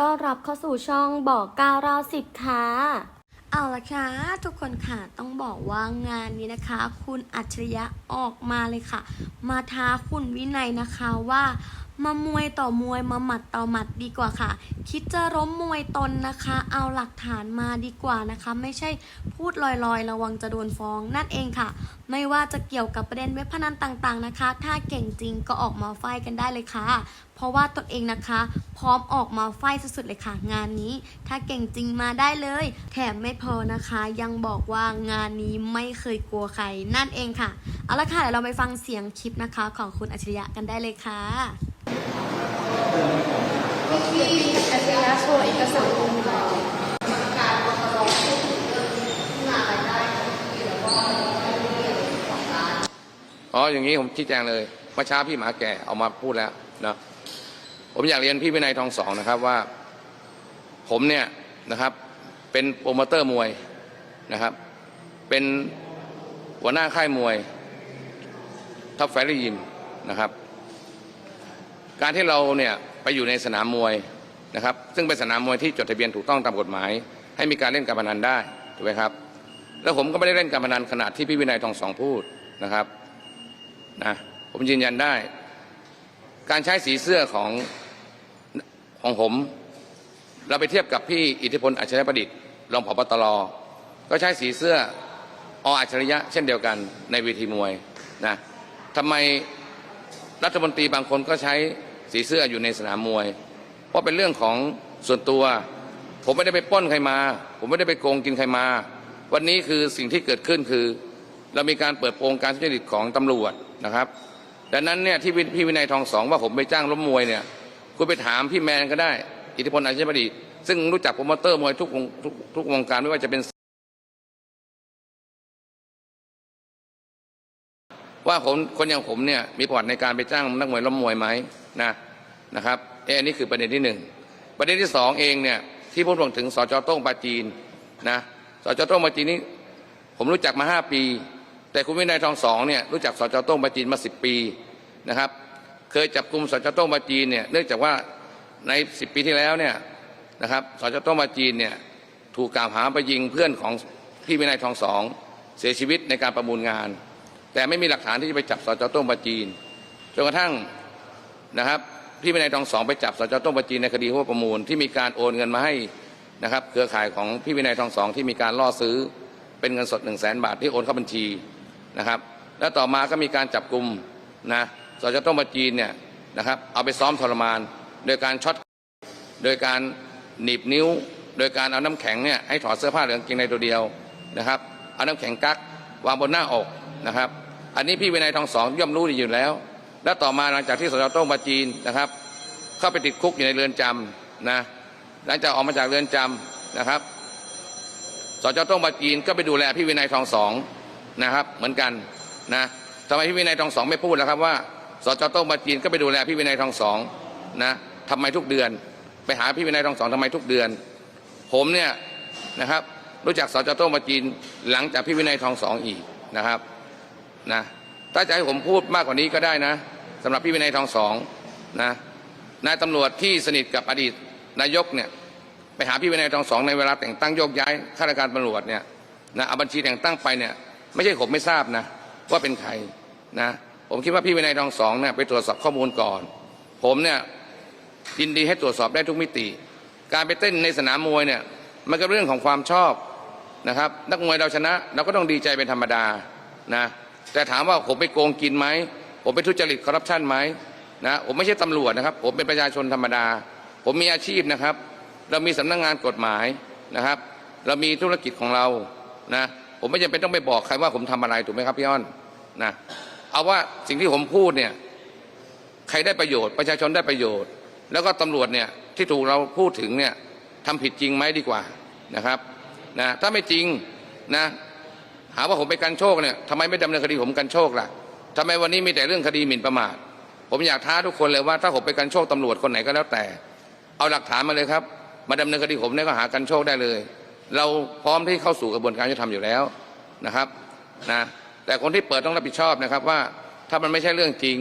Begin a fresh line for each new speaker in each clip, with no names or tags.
ต้อนรับเข้าสู่ช่องบอกก้าเราสิบค่ะเอาละค่ะทุกคนค่ะต้องบอกว่างานนี้นะคะ คุณอัจฉริยะออกมาเลยค่ะ มาท้าคุณวินัยนะคะว่ามามวยต่อมวยมาหมัดต่อหมัดดีกว่าค่ะ คิดจะล้มมวยตนนะคะ เอาหลักฐานมาดีกว่านะคะ ไม่ใช่พูดลอยๆ ระวังจะโดนฟ้องนั่นเองค่ะ ไม่ว่าจะเกี่ยวกับประเด็นเว็บพนันต่างๆนะคะ ถ้าเก่งจริงก็ออกมาไฟกันได้เลยค่ะ เพราะว่าตนเองนะคะ พร้อมออกมาไฟสุดๆเลยค่ะ งานนี้ ถ้าเก่งจริงมาได้เลย แถมไม่พอนะคะ ยังบอกว่างานนี้ไม่เคยกลัวใครนั่นเองค่ะ เอาละค่ะ เดี๋ยวเราไปฟังเสียงคลิปนะคะ ของคุณอัจฉริยะกันได้เลยค่ะ
ที่อัจฉริยะโชว์เอกสารลงมา
อ๋ออย่างนี้ผมชี้แจงเลยเมื่อเช้าพี่หมาแก่เอามาพูดแล้วนะผมอยากเรียนพี่วินัยทองสองนะครับว่า ผมเนี่ยนะครับเป็นโปรโมเตอร์มวยนะครับ เป็นหัวหน้าค่ายมวยท็อปแฟรียิมนะครับ การที่เราเนี่ยไปอยู่ในสนามมวยนะครับ ซึ่งเป็นสนามมวยที่จดทะเบียนถูกต้องตามกฎหมาย ให้มีการเล่นการพนันได้ถูกไหมครับ แล้วผมก็ไม่ได้เล่นการพนันขนาดที่พี่วินัยทองสองพูดนะครับ นะผมยืนยันได้ การใช้สีเสื้อของของผม เราไปเทียบกับพี่อิทธิพลอัจฉริยประดิษฐ์รองผบตรก็ใช้สีเสื้อออัจฉริยะ เช่นเดียวกันในเวทีมวยนะทำไมรัฐมนตรีบางคนก็ใช้สีเสื้ออยู่ในสนามมวย เพราะเป็นเรื่องของส่วนตัว ผมไม่ได้ไปป้นใครมา ผมไม่ได้ไปโกงกินใครมา วันนี้คือสิ่งที่เกิดขึ้นคือ เรามีการเปิดโปงการทุจริตของตำรวจนะครับ ดังนั้นเนี่ยที่พี่วินัยทองสองว่าผมไปจ้างล้มมวยเนี่ยคุณไปถามพี่แมนก็ได้ อิทธิพลอาชีพดี ซึ่งรู้จักโปรโมเตอร์มวยทุกวงทุกทุกวงการไม่ว่าจะเป็น ว่าผมคนอย่างผมเนี่ยมีประวัติในการไปจ้างนักมวยล้มมวยไหมนะนะครับเออันนี้คือประเด็นที่หนึ่งประเด็นที่สองเองเนี่ยที่พูดถึงสจโต้งปาจีนนะสจโต้งปาจีนนี่ผมรู้จักมาห้าปี แต่คุณวินัยทองสองเนี่ยรู้จักสจโต้งปาจีนมาสิบปีนะครับ เคยจับกลุ่มสจโต้งปาจีนเนี่ยเนื่องจากว่าในสิบปีที่แล้วเนี่ยนะครับสจโต้งปาจีนเนี่ยถูกกล่าวหาไปยิงเพื่อนของพี่วินัยทองสองเสียชีวิตในการประมูลงาน แต่ไม่มีหลักฐานที่จะไปจับสจโต้งปาจีนจนกระทั่งนะครับพี่วินัยทองสองไปจับสจโต้งปาจีนในคดีหัวประมูลที่มีการโอนเงินมาให้นะครับเครือข่ายของพี่วินัยทองสองที่มีการล่อซื้อเป็นเงินสด1 0 0 0 0แบาทที่โอนเข้าบัญชี นะครับ แล้วต่อมาก็มีการจับกลุ่มนะสจต้มบัจีนเนี่ยนะครับ เอาไปซ้อมทรมาน โดยการช็อตโดยการหนีบนิ้ว โดยการเอาน้ำแข็งเนี่ยให้ถอดเสื้อผ้าเหลืองกินในตัวเดียวนะครับ เอาน้ำแข็งกักวางบนหน้าอกนะครับ อันนี้พี่วินัยทองสองย่อมรู้ดีอยู่แล้ว แล้วต่อมาหลังจากที่สจต้มบัจีนนะครับ เข้าไปติดคุกอยู่ในเรือนจำนะหลังจากออกมาจากเรือนจำนะครับสจต้งปาจีนก็ไปดูแลพี่วินัยทองสอง นะครับ เหมือนกันนะทำไมพี่วินัยทองสองไม่พูดแล้วครับว่าสจต้งปาจีนก็ไปดูแลพี่วินัยทองสองนะทำไมทุกเดือน ไปหาพี่วินัยทองสองทำไมทุกเดือน ผมเนี่ยนะครับรู้จักสจต้งปาจีนหลังจากพี่วินัยทองสองอีกนะครับนะถ้าจะให้ผมพูดมากกว่านี้ก็ได้นะสำหรับพี่วินัยทองสองนะนายตำรวจที่สนิทกับอดีตนายกเนี่ยไปหาพี่วินัยทองสองในเวลาแต่งตั้งโยกย้ายข้าราชการตำรวจเนี่ยนะเอาบัญชีแต่งตั้งไปเนี่ย ไม่ใช่ผมไม่ทราบนะ ว่าเป็นใครนะ ผมคิดว่าพี่วินัยทองสองเนี่ยไปตรวจสอบข้อมูลก่อน ผมเนี่ยยินดีให้ตรวจสอบได้ทุกมิติ การไปเต้นในสนามมวยเนี่ยมันก็เรื่องของความชอบนะครับ นักมวยเราชนะ เราก็ต้องดีใจเป็นธรรมดานะแต่ถามว่าผมไปโกงกินไหมผมไปทุจริตคอร์รัปชันไหมนะผมไม่ใช่ตำรวจนะครับ ผมเป็นประชาชนธรรมดา ผมมีอาชีพนะครับ เรามีสำนักงงานกฎหมายนะครับ เรามีธุรกิจของเรานะ ผมไม่จำเป็นต้องไปบอกใครว่าผมทำอะไรถูกไหมครับพี่อ้อนนะเอาว่าสิ่งที่ผมพูดเนี่ยใครได้ประโยชน์ประชาชนได้ประโยชน์ แล้วก็ตำรวจเนี่ยที่ถูกเราพูดถึงเนี่ยทำผิดจริงไหมดีกว่านะครับนะถ้าไม่จริงนะหาว่าผมไปกันโชคเนี่ยทำไมไม่ดำเนินคดีผมกันโชคล่ะทำไมวันนี้มีแต่เรื่องคดีหมิ่นประมาทผมอยากท้าทุกคนเลยว่าถ้าผมไปกันโชคตำรวจคนไหนก็แล้วแต่ เอาหลักฐานมาเลยครับ มาดำเนินคดีผมในข้อหากันโชคได้เลย เราพร้อมที่เข้าสู่กระบวนการยุติธรรมอยู่แล้วนะครับนะแต่คนที่เปิดต้องรับผิดชอบนะครับว่าถ้ามันไม่ใช่เรื่องจริง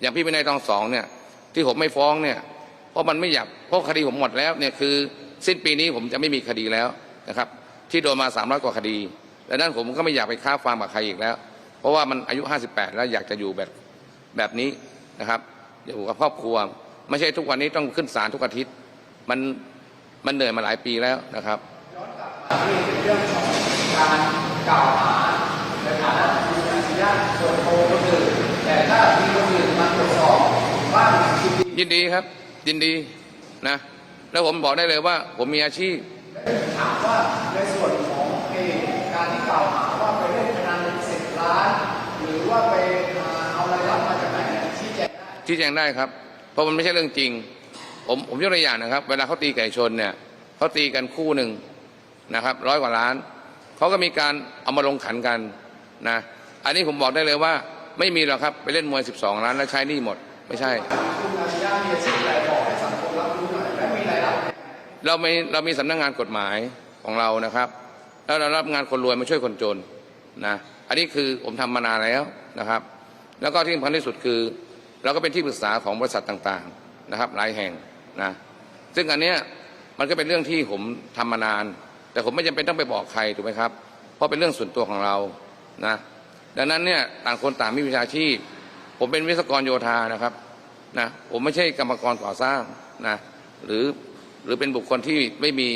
อย่างพี่วินัยทองสองเนี่ยที่ผมไม่ฟ้องเนี่ยเพราะมันไม่อยากเพราะคดีผมหมดแล้วเนี่ยคือสิ้นปีนี้ผมจะไม่มีคดีแล้วนะครับ ที่โดนมา300กว่าคดีดังนั้นผมก็ไม่อยากไปค้าฟาร์มกับใครอีกแล้ว เพราะว่ามันอายุ 58 แล้วอยากจะอยู่แบบแบบนี้นะครับอยู่กับครอบครัว ไม่ใช่ทุกวันนี้ต้องขึ้นศาลทุกอาทิตย์ มันมันเหนื่อยมาหลายปีแล้วนะครับ
ที่เป็นเรื่องของ
ก
ารเก
่า
หาใ
น
ฐานะเอเชี
ยินดีครับ ยินดีนะ แล้วผมบอกได้เลยว่า ผมมีอาชีพ
ถามว่าในส่วนของเอการที่กล่าวหาว่าไปเล่นพนันสิบล้าน หรือว่าไปเอารายรับมาจากไหนเนี่ยชี้แจงได้
ชี้แจงได้ครับ เพราะมันไม่ใช่เรื่องจริง ผมผมยกตัวอย่างนะครับ เวลาเขาตีไก่ชนเนี่ยเขาตีกันคู่หนึ่ง นะครับร้อยกว่าล้านเขาก็มีการเอามาลงขันกันนะอันนี้ผมบอกได้เลยว่า ไม่มีหรอกครับไปเล่นมวย 12 ล้านแล้วใช้นี่หมดไม่ใช่ เรามีเรามีสำนักงานกฎหมายของเรานะครับ แล้วเรารับงานคนรวยมาช่วยคนจนนะอันนี้คือผมทำมานานแล้วนะครับ แล้วก็ที่สำคัญที่สุดคือ เราก็เป็นที่ปรึกษาของบริษัทต่างๆนะครับ หลายแห่งนะซึ่งอันเนี้ยมันก็เป็นเรื่องที่ผมทำมานาน แต่ผมไม่จำเป็นต้องไปบอกใครถูกไหมครับ เพราะเป็นเรื่องส่วนตัวของเรานะดังนั้นเนี่ยต่างคนต่างมีวิชาชีพ ผมเป็นวิศวกรโยธานะครับนะผมไม่ใช่กรรมกรก่อสร้างนะหรือหรือเป็นบุคคลที่ไม่มี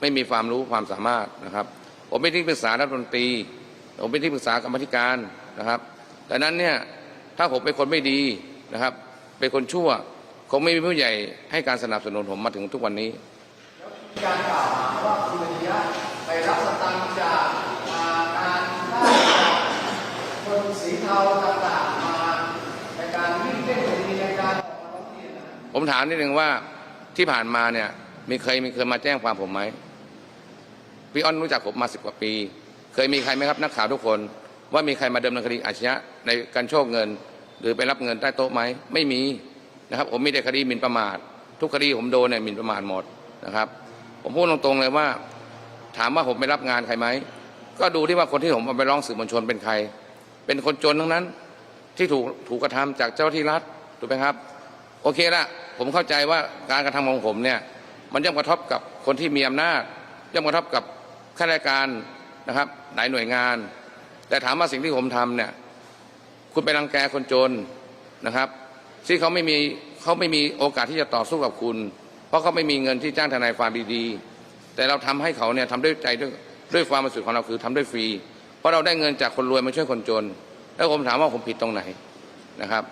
ไม่มีความรู้ความสามารถนะครับ ผมเป็นที่ปรึกษารัฐมนตรี ผมเป็นที่ปรึกษากรรมธิการนะครับดังนั้นเนี่ยถ้าผมเป็นคนไม่ดีนะครับ เป็นคนชั่วคงไม่มีผู้ใหญ่ให้การสนับสนุนผมมาถึงทุกวันนี้
การกล่าวว่า เทาต่างๆมาในการวิ่งเต้นคดีในการออกมาร้องเรียนนะ
ผมถามนิดหนึ่งว่าที่ผ่านมาเนี่ย มีเคยมีเคยมาแจ้งความผมไหมพี่อ้อนรู้จักผมมาสิบกว่าปี เคยมีใครไหมครับนักข่าวทุกคน ว่ามีใครมาดำเนินคดีอาชญะในการโชคเงิน หรือไปรับเงินใต้โต๊ะไหมไม่มีนะครับ ผมมีแต่คดีหมิ่นประมาท ทุกคดีผมโดนเนี่ยหมิ่นประมาทหมดนะครับ ผมพูดตรงๆเลยว่า ถามว่าผมไปรับงานใครไหมก็ดูที่ว่าคนที่ผมเอาไปร้องสื่อมวลชนเป็นใคร เป็นคนจนทั้งนั้น ที่ถูกถูกกระทำจากเจ้าที่รัฐถูกไหมครับ โอเคละผมเข้าใจว่าการกระทำของผมเนี่ยมันย่อมกระทบกับคนที่มีอำนาจ ย่อมกระทบกับข้าราชการนะครับหลายหน่วยงาน แต่ถามว่าสิ่งที่ผมทำเนี่ยคุณไปรังแกคนจนนะครับ ที่เขาไม่มีเขาไม่มีโอกาสที่จะต่อสู้กับคุณ เพราะเขาไม่มีเงินที่จ้างทนายความดีๆ แต่เราทำให้เขาเนี่ยทำด้วยใจด้วยด้วยความบริสุทธิ์ของเราคือทำด้วยฟรี เพราะเราได้เงินจากคนรวยมาช่วยคนจน แล้วผมถามว่าผมผิดตรงไหนนะครับ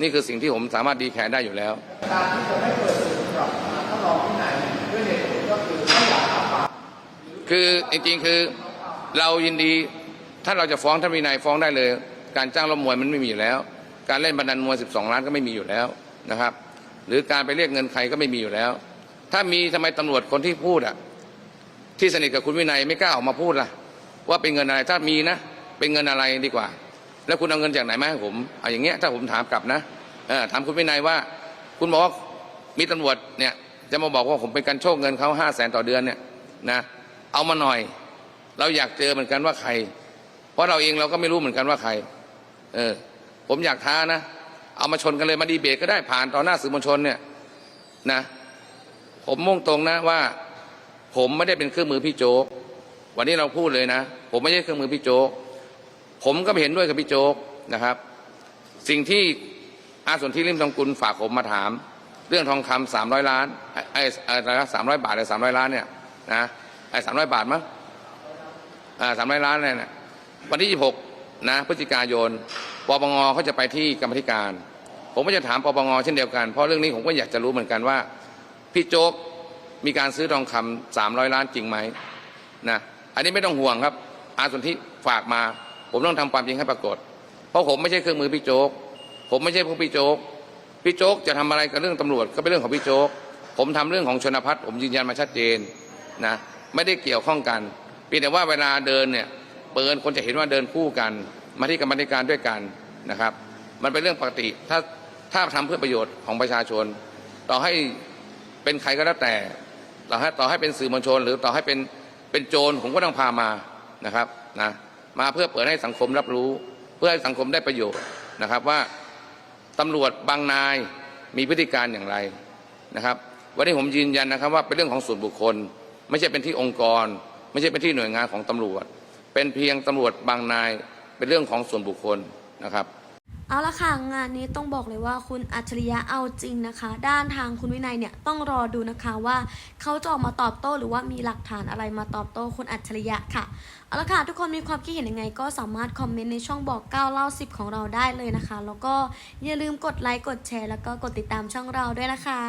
นี่คือสิ่งที่ผมสามารถดีแคร์ได้อยู่แล้ว
การที่จะไม่เปิดสื่อกับอ่าท่านรองที่ไหนด้วยเหตุผลก็คือไม่อยากรับปาก
คือจริงๆคือเรายินดีถ้าเราจะฟ้องท่านวินัยฟ้องได้เลย การจ้างล้มมวยมันไม่มีอยู่แล้ว การเล่นบันดันมวย 12 ล้านก็ไม่มีอยู่แล้วนะครับ หรือการไปเรียกเงินใครก็ไม่มีอยู่แล้ว ถ้ามีทำไมตำรวจคนที่พูดอะที่สนิทกับคุณวินัยไม่กล้าออกมาพูดล่ะ ว่าเป็นเงินอะไรถ้ามีนะ เป็นเงินอะไรดีกว่า แล้วคุณเอาเงินจากไหนมาให้ผมเอาอย่างเงี้ยถ้าผมถามกลับนะเออถามคุณวินัยว่า คุณบอกว่ามีตำรวจเนี่ย จะมาบอกว่าผมเป็นการโชคเงินเขาห้าแสนต่อเดือนเนี่ยนะเอามาหน่อย เราอยากเจอเหมือนกันว่าใคร เพราะเราเองเราก็ไม่รู้เหมือนกันว่าใคร เออ ผมอยากท้านะเอามาชนกันเลยมาดีเบตก็ได้ผ่านต่อหน้าสื่อมวลชนเนี่ยนะ ผมมุ่งตรงนะว่า ผมไม่ได้เป็นเครื่องมือพี่โจ๊ก วันนี้เราพูดเลยนะ ผมไม่ใช่เครื่องมือพี่โจ๊ก ผมก็ไม่เห็นด้วยกับพี่โจ๊กนะครับ สิ่งที่อาสนที่ริมทองกุลฝากผมมาถาม เรื่องทองคำสามร้อยล้านไอ้อะไรนะสามร้อยบาทหรือสามร้อยล้านเนี่ยนะไอ้สามร้อยบาทมั้งอ่าสามร้อยล้านเนี่ยวันที่ยี่หกนะพฤศจิกายนปปงเขาจะไปที่กรรมธิการ ผมก็จะถามปปงเช่นเดียวกัน เพราะเรื่องนี้ผมก็อยากจะรู้เหมือนกันว่า พี่โจ๊กมีการซื้อทองคำสามร้อยล้านจริงไหมนะ อันนี้ไม่ต้องห่วงครับ อาสนที่ฝากมา ผมต้องทำความจริงให้ปรากฏ เพราะผมไม่ใช่เครื่องมือพี่โจ๊ก ผมไม่ใช่พวกพี่โจ๊ก พี่โจ๊กจะทำอะไรกับเรื่องตำรวจก็เป็นเรื่องของพี่โจ๊ก ผมทำเรื่องของชนพัฒน์ผมยืนยันมาชัดเจนนะไม่ได้เกี่ยวข้องกันเพียงแต่ว่าเวลาเดินเนี่ยเปิดคนจะเห็นว่าเดินคู่กัน มาที่กรรมธิการด้วยกันนะครับ มันเป็นเรื่องปกติถ้าถ้าทำเพื่อประโยชน์ของประชาชน ต่อให้เป็นใครก็แล้วแต่ต่อให้ต่อให้เป็นสื่อมวลชน หรือต่อให้เป็น เป็นโจรผมก็ต้องพามานะครับนะมาเพื่อเปิดให้สังคมรับรู้ เพื่อให้สังคมได้ประโยชน์นะครับว่าตำรวจบางนายมีพฤติการอย่างไรนะครับวันนี้ผมยืนยันนะครับว่าเป็นเรื่องของส่วนบุคคล ไม่ใช่เป็นที่องค์กร ไม่ใช่เป็นที่หน่วยงานของตำรวจ เป็นเพียงตำรวจบางนายเป็นเรื่องของส่วนบุคคลนะครับ
เอาละค่ะงานนี้ต้องบอกเลยว่าคุณอัจฉริยะเอาจริงนะคะ ด้านทางคุณวินัยเนี่ยต้องรอดูนะคะว่าเขาจะออกมาตอบโต้หรือว่ามีหลักฐานอะไรมาตอบโต้คุณอัจฉริยะค่ะเอาละค่ะทุกคนมีความคิดเห็นยังไง ก็สามารถคอมเมนต์ในช่องบอก9เล่า10ของเราได้เลยนะคะ แล้วก็อย่าลืมกดไลค์กดแชร์ แล้วก็กดติดตามช่องเราด้วยนะคะ